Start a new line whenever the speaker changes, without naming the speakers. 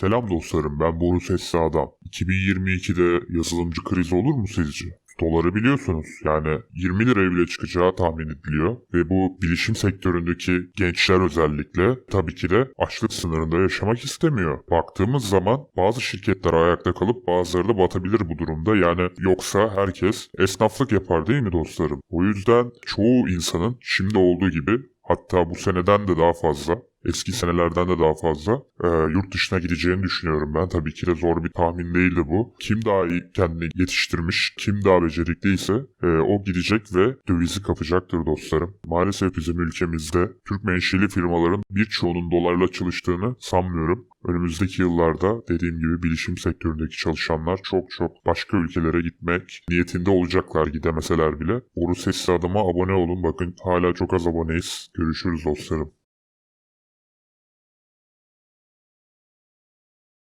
Selam dostlarım ben Boru Sesli Adam. 2022'de yazılımcı krizi olur mu sizce? Doları biliyorsunuz yani 20 liraya bile çıkacağı tahmin ediliyor ve bu bilişim sektöründeki gençler özellikle tabii ki de açlık sınırında yaşamak istemiyor. Baktığımız zaman bazı şirketler ayakta kalıp bazıları da batabilir bu durumda yani yoksa herkes esnaflık yapar değil mi dostlarım? O yüzden çoğu insanın şimdi olduğu gibi hatta bu seneden de daha fazla eski senelerden de daha fazla e, yurt dışına gideceğini düşünüyorum ben. Tabii ki de zor bir tahmin değildi bu. Kim daha iyi kendini yetiştirmiş, kim daha becerikliyse e, o gidecek ve dövizi kapacaktır dostlarım. Maalesef bizim ülkemizde Türk menşeli firmaların birçoğunun dolarla çalıştığını sanmıyorum. Önümüzdeki yıllarda dediğim gibi bilişim sektöründeki çalışanlar çok çok başka ülkelere gitmek niyetinde olacaklar gidemeseler bile. Boru Sesli adıma abone olun. Bakın hala çok az aboneyiz. Görüşürüz dostlarım.